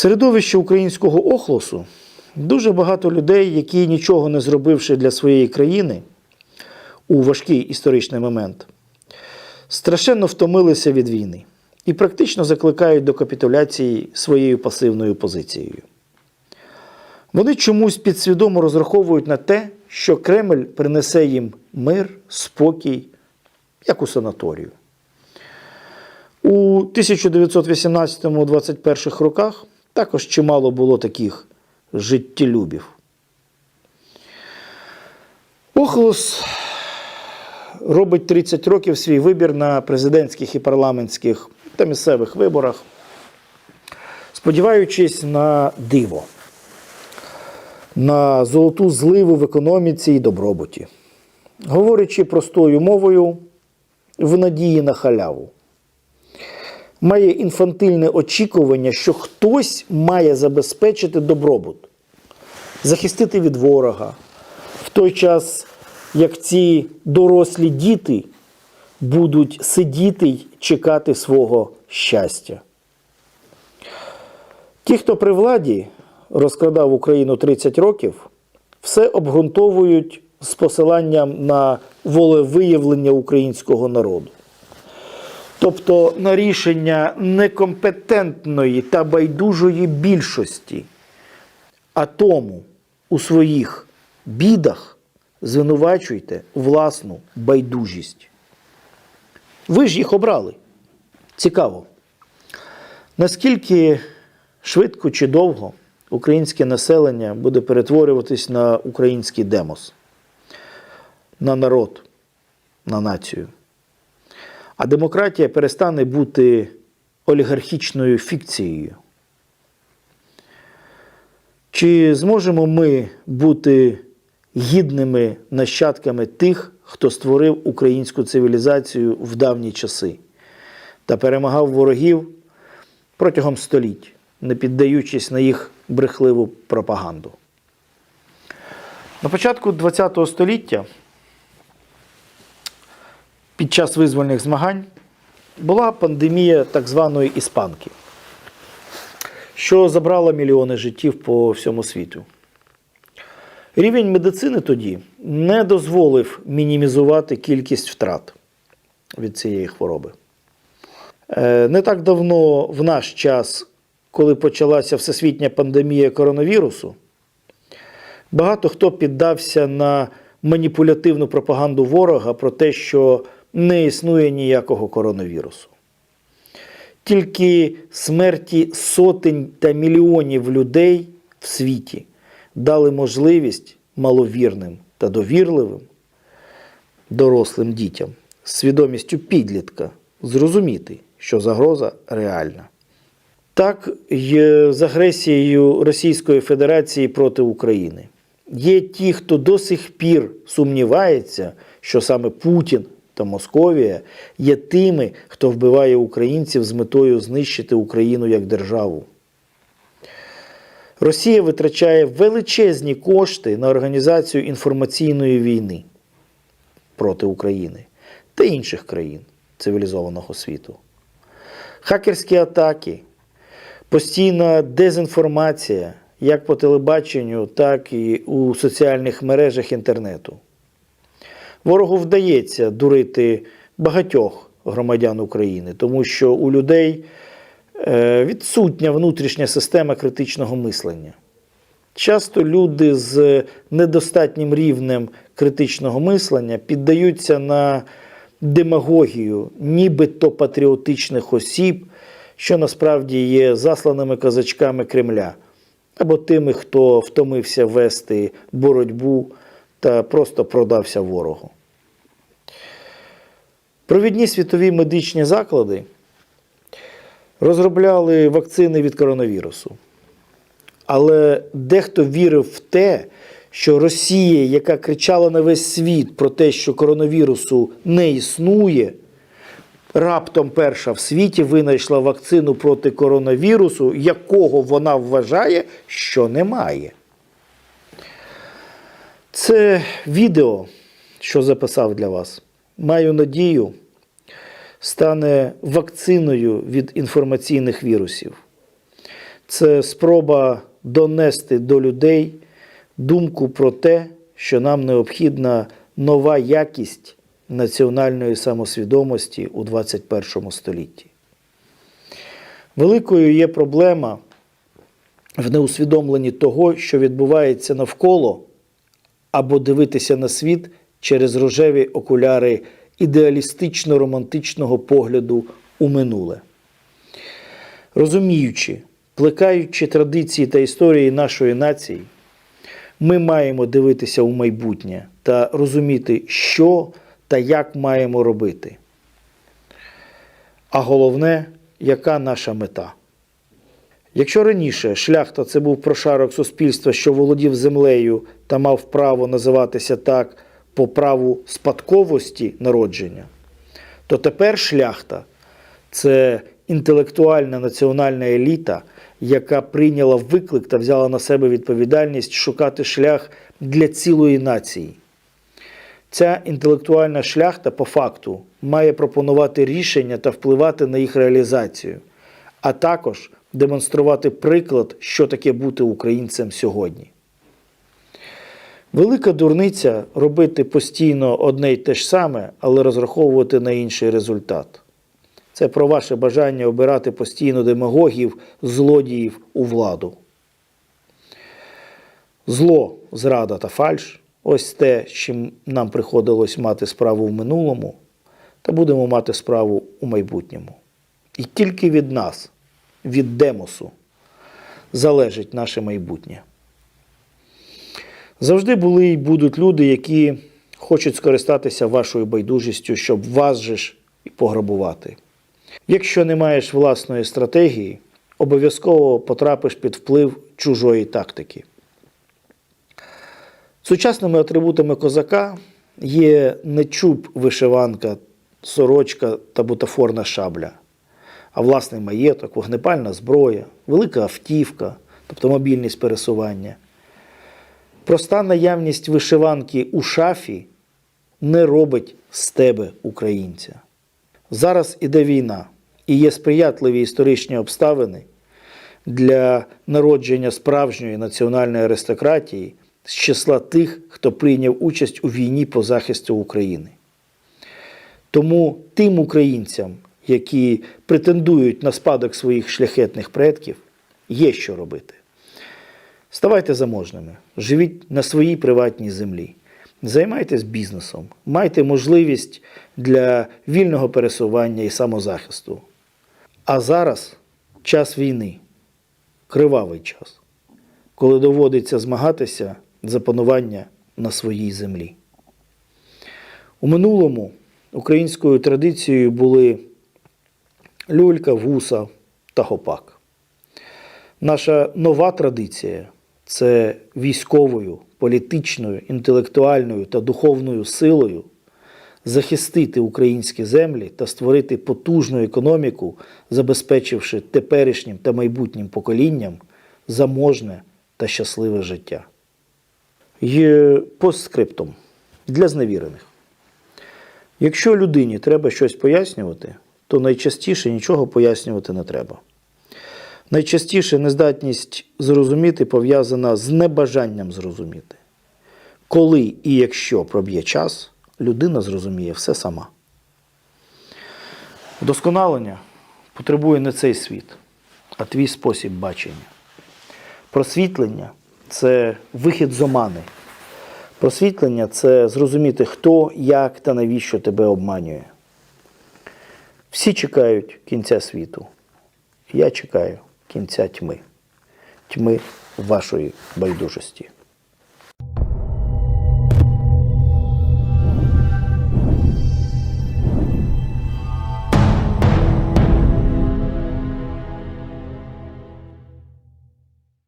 середовищі українського охлосу дуже багато людей, які нічого не зробивши для своєї країни у важкий історичний момент, страшенно втомилися від війни і практично закликають до капітуляції своєю пасивною позицією. Вони чомусь підсвідомо розраховують на те, що Кремль принесе їм мир, спокій, як у санаторію. У 1918-21 роках також чимало було таких життєлюбів. Охлос робить 30 років свій вибір на президентських і парламентських та місцевих виборах, сподіваючись на диво, на золоту зливу в економіці і добробуті, говорячи простою мовою, в надії на халяву. Має інфантильне очікування, що хтось має забезпечити добробут, захистити від ворога, в той час, як ці дорослі діти будуть сидіти й чекати свого щастя. Ті, хто при владі розкрадав Україну 30 років, все обґрунтовують з посиланням на волевиявлення українського народу. Тобто на рішення некомпетентної та байдужої більшості, а тому у своїх бідах звинувачуйте власну байдужість. Ви ж їх обрали. Цікаво. Наскільки швидко чи довго українське населення буде перетворюватись на український демос, на народ, на націю? А демократія перестане бути олігархічною фікцією. Чи зможемо ми бути гідними нащадками тих, хто створив українську цивілізацію в давні часи та перемагав ворогів протягом століть, не піддаючись на їх брехливу пропаганду? На початку ХХ століття під час визвольних змагань була пандемія так званої іспанки, що забрала мільйони життів по всьому світу. Рівень медицини тоді не дозволив мінімізувати кількість втрат від цієї хвороби. Е, Не так давно, в наш час, коли почалася всесвітня пандемія коронавірусу, багато хто піддався на маніпулятивну пропаганду ворога про те, що не існує ніякого коронавірусу. Тільки смерті сотень та мільйонів людей в світі дали можливість маловірним та довірливим дорослим дітям з свідомістю підлітка зрозуміти, що загроза реальна. Так з агресією Російської Федерації проти України. Є ті, хто до сих пір сумнівається, що саме Путін та Московія є тими, хто вбиває українців з метою знищити Україну як державу. Росія витрачає величезні кошти на організацію інформаційної війни проти України та інших країн цивілізованого світу. Хакерські атаки, постійна дезінформація як по телебаченню, так і у соціальних мережах інтернету. Ворогу вдається дурити багатьох громадян України, тому що у людей е, відсутня внутрішня система критичного мислення. Часто люди з недостатнім рівнем критичного мислення піддаються на демагогію, нібито патріотичних осіб, що насправді є засланими казачками Кремля, або тими, хто втомився вести боротьбу та просто продався ворогу. Провідні світові медичні заклади розробляли вакцини від коронавірусу. Але дехто вірив в те, що Росія, яка кричала на весь світ про те, що коронавірусу не існує, раптом перша в світі винайшла вакцину проти коронавірусу, якого вона вважає, що немає. Це відео, що записав для вас, маю надію, стане вакциною від інформаційних вірусів. це спроба донести до людей думку про те, що нам необхідна нова якість національної самосвідомості у 21 столітті. Великою є проблема в неусвідомленні того, що відбувається навколо, або дивитися на світ через рожеві окуляри ідеалістично-романтичного погляду у минуле. Розуміючи, плекаючи традиції та історії нашої нації, ми маємо дивитися у майбутнє та розуміти, що та як маємо робити. А головне, яка наша мета. Якщо раніше шляхта це був прошарок суспільства, що володів землею та мав право називатися так по праву спадковості народження, то тепер шляхта це інтелектуальна національна еліта, яка прийняла виклик та взяла на себе відповідальність шукати шлях для цілої нації. Ця інтелектуальна шляхта по факту має пропонувати рішення та впливати на їх реалізацію, а також демонструвати приклад, що таке бути українцем сьогодні. Велика дурниця робити постійно одне й те ж саме, але розраховувати на інший результат. Це про ваше бажання обирати постійно демагогів, злодіїв у владу. Зло, зрада та фальш ось те, з чим нам приходилось мати справу в минулому, та будемо мати справу у майбутньому. І тільки від нас, від демосу, залежить наше майбутнє. Завжди були і будуть люди, які хочуть скористатися вашою байдужістю, щоб вас же ж і пограбувати. Якщо не маєш власної стратегії, обов'язково потрапиш під вплив чужої тактики. Сучасними атрибутами козака є не чуб, вишиванка, сорочка та бутафорна шабля, а власний маєток, вогнепальна зброя, велика автівка, тобто мобільність пересування. Проста наявність вишиванки у шафі не робить з тебе українця. Зараз іде війна і є сприятливі історичні обставини для народження справжньої національної аристократії з числа тих, хто прийняв участь у війні по захисту України. Тому тим українцям, які претендують на спадок своїх шляхетних предків, є що робити. Ставайте заможними, живіть на своїй приватній землі, займайтесь бізнесом, майте можливість для вільного пересування і самозахисту. А зараз час війни, кривавий час, коли доводиться змагатися за панування на своїй землі. У минулому українською традицією були люлька, вуса та гопак. Наша нова традиція це військовою, політичною, інтелектуальною та духовною силою захистити українські землі та створити потужну економіку, забезпечивши теперішнім та майбутнім поколінням заможне та щасливе життя. Є постскриптум для зневірених. Якщо людині треба щось пояснювати, то найчастіше нічого пояснювати не треба. Найчастіше нездатність зрозуміти пов'язана з небажанням зрозуміти. Коли і якщо проб'є час, людина зрозуміє все сама. Вдосконалення потребує не цей світ, а твій спосіб бачення. Просвітлення це вихід з омани. Просвітлення це зрозуміти, хто, як та навіщо тебе обманює. Всі чекають кінця світу. Я чекаю кінця тьми, тьми вашої байдужості.